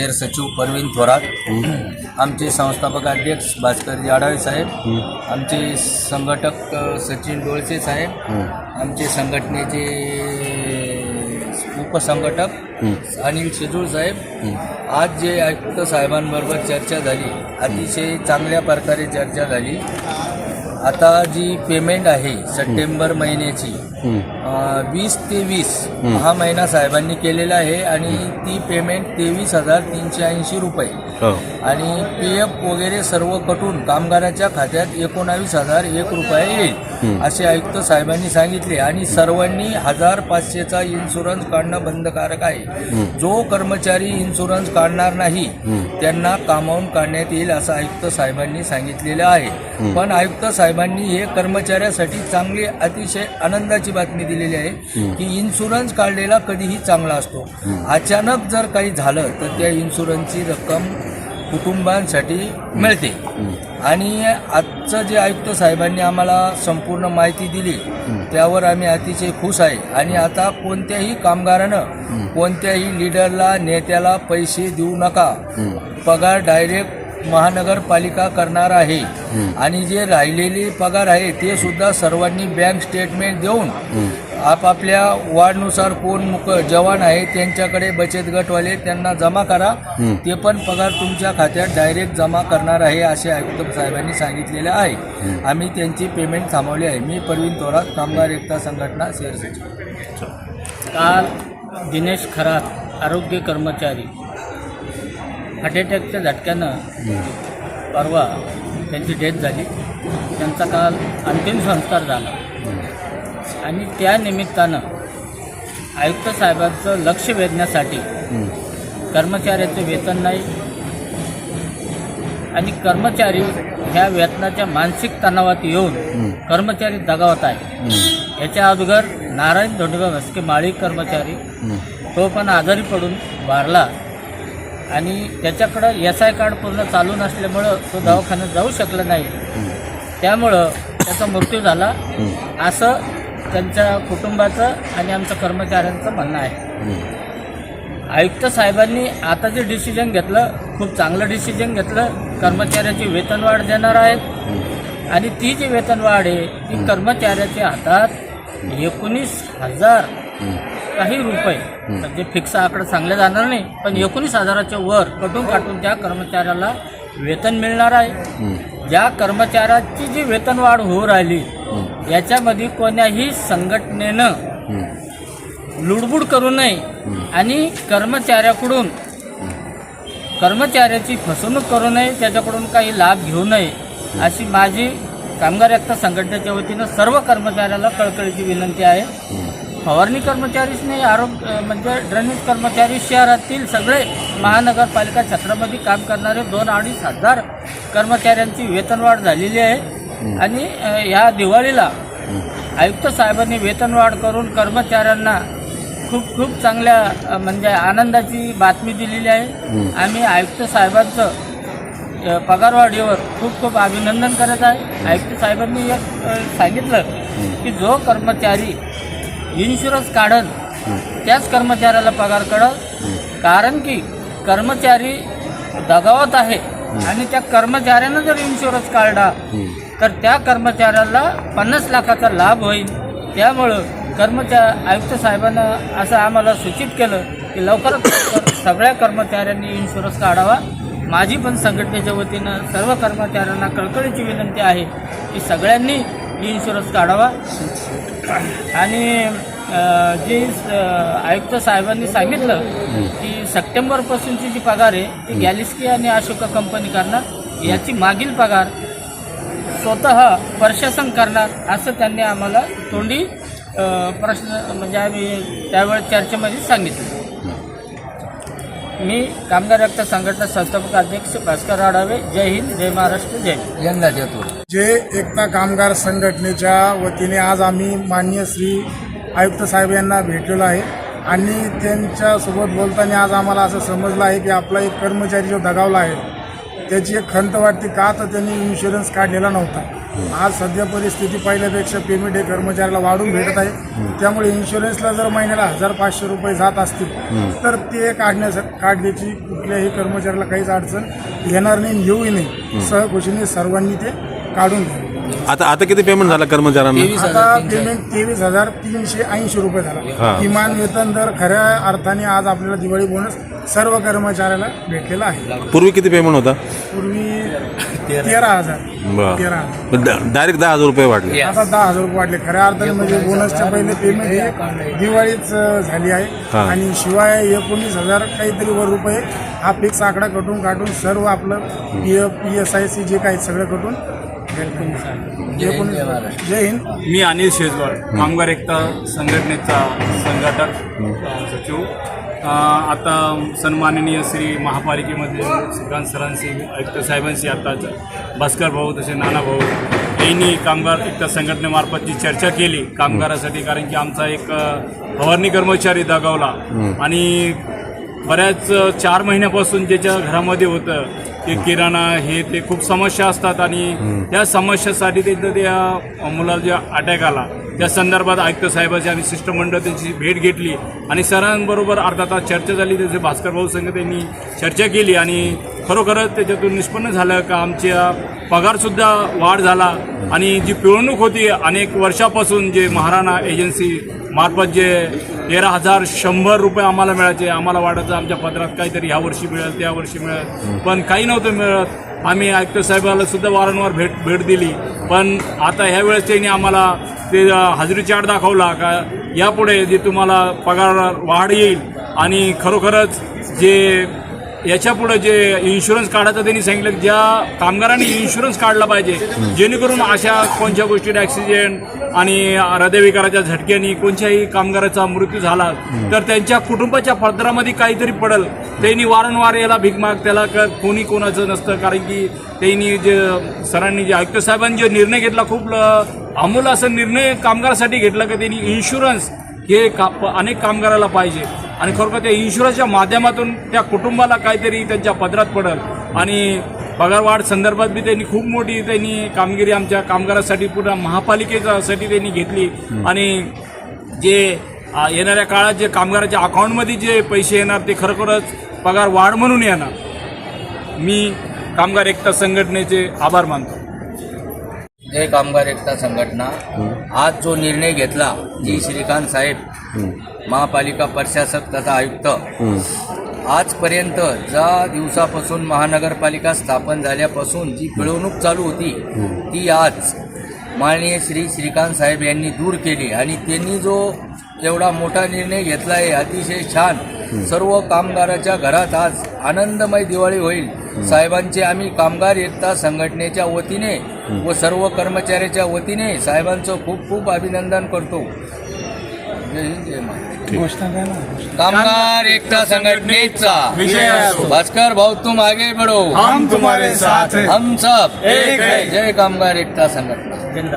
शहर सचिव परवीन थोरात आमचे संस्थापक अध्यक्ष भास्कर जाडवे साहेब आमचे संघटक अ, सचिन डोळसे साहेब आमचे संघटनेचे उपसंघटक अनिल शेजूळ साहेब. आज जे आयुक्त साहेबांबरोबर चर्चा झाली अतिशय चांगल्या प्रकारे चर्चा झाली. आता जी पेमेंट आहे सप्टेंबर महिन्याची वीस ते वीस हा महिना साहेबांनी केलेला आहे आणि ती पेमेंट तेवीस हजार तीनशे ऐंशी रुपये. हो. आणि पी एफ वगैरे सर्व कटून कामगाराच्या खात्यात एकोणावीस हजार एक रुपये येईल असे आयुक्त साहेबांनी सांगितले. आणि सर्वांनी हजार पाचशेचा इन्शुरन्स काढणं बंधकारक आहे. जो कर्मचारी इन्शुरन्स काढणार नाही त्यांना कामावून काढण्यात येईल असं आयुक्त साहेबांनी सांगितलेलं आहे. पण आयुक्त साहेबांनी हे कर्मचाऱ्यासाठी चांगली अतिशय आनंदाची बातमी दिलेली आहे की इन्शुरन्स काढलेला कधीही चांगला असतो. अचानक जर काही झालं तर त्या इन्शुरन्सची रक्कम कुटुंबांसाठी मिळते. आणि आजचं जे आयुक्त साहेबांनी आम्हाला संपूर्ण माहिती दिली त्यावर आम्ही अतिशय खुश आहे. आणि आता कोणत्याही कामगारानं कोणत्याही लिडरला नेत्याला पैसे देऊ नका. पगार डायरेक्ट महानगरपालिका करणार आहे. आणि जे राहिलेले पगार आहे ते सुद्धा सर्वांनी बँक स्टेटमेंट देऊन आपापल्या वाढनुसार कोण मुक जवान आहे त्यांच्याकडे बचत गटवाले त्यांना जमा करा. ते पण पगार तुमच्या खात्यात डायरेक्ट जमा करणार आहे असे आयुक्त साहेबांनी सांगितलेले आहे. आम्ही त्यांची पेमेंट थांबवली आहे. मी परवीन थोरात कामगार एकता संघटना शेअर सचिव. काल दिनेश खरात आरोग्य कर्मचारी. हार्ट अटॅकच्या झटक्यानं परवा त्यांची डेथ झाली. त्यांचा काल अंतिम संस्कार झाला. आणि त्या निमित्तानं आयुक्त साहेबांचं लक्ष वेधण्यासाठी कर्मचाऱ्याचं वेतन नाही आणि कर्मचारी ह्या वेतनाच्या मानसिक तणावात येऊन कर्मचारी दगावत आहे. याच्या अगोदर नारायण धोंडगाव भस्के माळी कर्मचारी तो पण आजारी पडून वारला. आणि त्याच्याकडं एस आय कार्ड पूर्ण चालू नसल्यामुळं तो दवाखान्यात जाऊ शकला नाही. त्यामुळं त्याचा मृत्यू झाला. असं त्यांच्या कुटुंबाचं आणि आमच्या कर्मचाऱ्यांचं म्हणणं आहे. आयुक्त साहेबांनी आता जे डिसिजन घेतलं खूप चांगलं डिसिजन घेतलं. कर्मचाऱ्याची वेतनवाढ देणार आहेत. आणि ती जी वेतनवाढ आहे ती कर्मचाऱ्याच्या हातात एकोणीस हजार काही रुपये. म्हणजे फिक्स आकडा सांगले जाणार नाही पण एकोणीस हजाराच्या वर कटून काटून त्या कर्मचाऱ्याला वेतन मिळणार आहे. ज्या कर्मचाऱ्याची जी वेतनवाढ होऊ राहिली याच्यामध्ये कोण्याही संघटनेनं लुडबुड करू नये आणि कर्मचाऱ्याकडून कर्मचाऱ्याची फसवणूक करू नये त्याच्याकडून काही लाभ घेऊ नये अशी माझी कामगार एकता संघटनेच्या वतीनं सर्व कर्मचाऱ्याला कळकळीची विनंती आहे. फवारणी कर्मचारीच नाही आरोग्य म्हणजे ड्रेनेज कर्मचारी शहरातील सगळे महानगरपालिका क्षेत्रामध्ये काम करणारे दोन अडीच हजार कर्मचाऱ्यांची वेतनवाढ झालेली आहे. आणि ह्या दिवाळीला आयुक्त साहेबांनी वेतनवाढ करून कर्मचाऱ्यांना खूप खूप चांगल्या म्हणजे आनंदाची बातमी दिलेली आहे. आम्ही आयुक्त साहेबांचं पगारवाढीवर खूप खूप अभिनंदन करत आहे. आयुक्त साहेबांनी एक सांगितलं की जो कर्मचारी इन्शुरन्स काढल त्याच कर्मचाऱ्याला पगार कळल. कारण की कर्मचारी दगावत आहे आणि त्या कर्मचाऱ्यानं जर इन्शुरन्स काढला तर त्या कर्मचाऱ्याला पन्नास लाखाचा लाभ होईल. त्यामुळं कर्मचा आयुक्त साहेबानं असं आम्हाला सूचित केलं की लवकरात लवकर सगळ्या कर्मचाऱ्यांनी इन्शुरन्स काढावा. माझी पण संघटनेच्या वतीनं सर्व कर्मचाऱ्यांना कळकळीची विनंती आहे की सगळ्यांनी इन्शुरन्स काढावा. आणि जी आयुक्त साहेबांनी सांगितलं की सप्टेंबरपासूनची जी पगार आहे ती गॅलिस्की आणि अशोका कंपनी करणार याची मागील पगार स्वतः प्रशासन करणार असं त्यांनी आम्हाला तोंडी प्रश्न म्हणजे आम्ही त्यावेळेस चर्चेमध्ये सांगितलं. मी कामगार रक्त संघटना संस्थापक अध्यक्ष भास्कर आढावे जय हिंद जय महाराष्ट्र जय. यंदा देतो जे एकता कामगार संघटनेच्या वतीने आज आम्ही माननीय श्री आयुक्त साहेब यांना भेटलेलो आहे आणि त्यांच्यासोबत बोलताना आज आम्हाला असं समजलं आहे की आपला एक कर्मचारी जो दगावला आहे त्याची एक खंत वाटते का तर त्यांनी इन्शुरन्स काढलेला नव्हता. आज सध्या परिस्थिती पहिल्यापेक्षा पेमेंट हे कर्मचाऱ्याला वाढून भेटत आहे. त्यामुळे इन्शुरन्सला जर महिन्याला हजार पाचशे रुपये जात असतील तर ते काढण्यास काढण्याची कुठल्याही कर्मचाऱ्याला काहीच अडचण येणार नाही येऊही नाही. सहखुशीने सर्वांनी ते काढून घ्यावे. आता आता किती पेमेंट झाला कर्मचाऱ्यांना? तेवीस आता हजार तीनशे. पेमेंट तेवीस हजार तीनशे ऐंशी रुपये हा. झाला किमान वेतन दर खऱ्या अर्थाने आज आपल्याला दिवाळी बोनस सर्व कर्मचाऱ्याला भेटलेला आहे. पूर्वी किती पेमेंट होता? पूर्वी तेरा हजार. तेरा हजार. बर डायरेक्ट दहा हजार रुपये वाढले. आता दहा हजार रुपये वाढले. खऱ्या अर्थाने म्हणजे बोनसच्या पहिले पेमेंट हे दिवाळीच अं, झाली आहे. हा. आणि शिवाय एकोणीस हजार काहीतरी वर रुपये हा फिक्स आकडा कटून काढून सर्व आपलं P F P S I C जे काही सगळं कटून जय हिंद. मी अनिल शेजवार कामगार एकता संघटनेचा संघटक सचिव. आता सन्माननीय श्री महापालिकेमध्ये श्रीकांत सरांशी आयुक्त साहेबांशी आताच भास्कर भाऊ तसे नाना भाऊ यांनी कामगार एकता संघटनेमार्फत जी चर्चा केली कामगारासाठी कारण की आमचा एक फवारणी कर्मचारी दगावला. आणि बऱ्याच चार महिन्यापासून ज्याच्या घरामध्ये होतं ते किराणा हे ते खूप समस्या असतात आणि त्या समस्यासाठी तिथं त्या मुलाला जे अटॅक आला त्या संदर्भात आयुक्त साहेबांची आम्ही शिष्टमंडळ त्यांची भेट घेतली आणि सरांबरोबर अर्धा तास चर्चा झाली. त्याचे भास्कर भाऊ संघ त्यांनी चर्चा केली आणि खरोखरच त्याच्यातून निष्पन्न झालं का आमच्या पगारसुद्धा वाढ झाला. आणि जी पिळवणूक होती अनेक वर्षापासून जे महाराणा एजन्सी मार्फत जे तेरा हजार शंभर रुपये आम्हाला मिळायचे. आम्हाला वाटायचं आमच्या पत्रात काहीतरी ह्या वर्षी मिळेल त्या वर्षी मिळेल. पण काही नव्हतं मिळत. आम्ही आयुक्त साहेबाला सुद्धा वारंवार भेट भेट दिली. पण आता ह्या वेळेस त्यांनी आम्हाला ते हजेरी चार्ट दाखवला का यापुढे जे तुम्हाला पगार वाढ येईल आणि खरोखरच जे याच्यापुढे जे इन्शुरन्स काढायचं त्यांनी सांगितलं ज्या कामगारांनी इन्शुरन्स काढला पाहिजे जेणेकरून अशा कोणत्या गोष्टी ॲक्सिडेंट आणि हृदयविकाराच्या झटक्याने कोणत्याही कामगाराचा मृत्यू झाला तर त्यांच्या कुटुंबाच्या पदरामध्ये काहीतरी पडल. त्यांनी वारंवार याला भीक माग त्याला कोणी कोणाचं नसतं कारण की त्यांनी जे सरांनी जे आयुक्त साहेबांनी जे निर्णय घेतला खूप अमूल असा निर्णय कामगारासाठी घेतला की त्यांनी इन्शुरन्स हे का अनेक कामगाराला पाहिजे. आणि खरोखर त्या इन्शुरन्सच्या माध्यमातून त्या कुटुंबाला काहीतरी त्यांच्या पदरात पडल. आणि पगारवाढ संदर्भात बी त्यांनी खूप मोठी त्यांनी कामगिरी आमच्या कामगारासाठी पुन्हा महापालिकेसाठी त्यांनी घेतली. आणि जे येणाऱ्या काळात जे कामगाराच्या अकाउंटमध्ये जे पैसे येणार ते खरोखरच पगार वाढ म्हणून येणार. मी कामगार एकता संघटनेचे आभार मानतो. जय कामगार एकता संघटना. आज जो निर्णय घेतला जी श्रीकांत साहेब महापालिका प्रशासक तथा आयुक्त आजपर्यंत ज्या दिवसापासून महानगरपालिका स्थापन झाल्यापासून जी पिळवणूक चालू होती ती आज माननीय श्री श्रीकांत साहेब यांनी दूर केली आणि त्यांनी जो एवढा मोठा निर्णय घेतला आहे अतिशय छान. सर्व कामगाराच्या घरात आज आनंदमय दिवाळी होईल. साहेबांचे आम्ही कामगार एकता संघटनेच्या वतीने व सर्व कर्मचाऱ्याच्या वतीने साहेबांचं खूप खूप अभिनंदन करतो. जय हिंद जय महाराष्ट्र. घोषणा काय ना. कामगार एकता संघटनेचा विजय असो. भास्कर भाऊ तुम आगे बढ़ो हम तुम्हारे साथ. हम सब. एक है. जय कामगार एकता संघटना.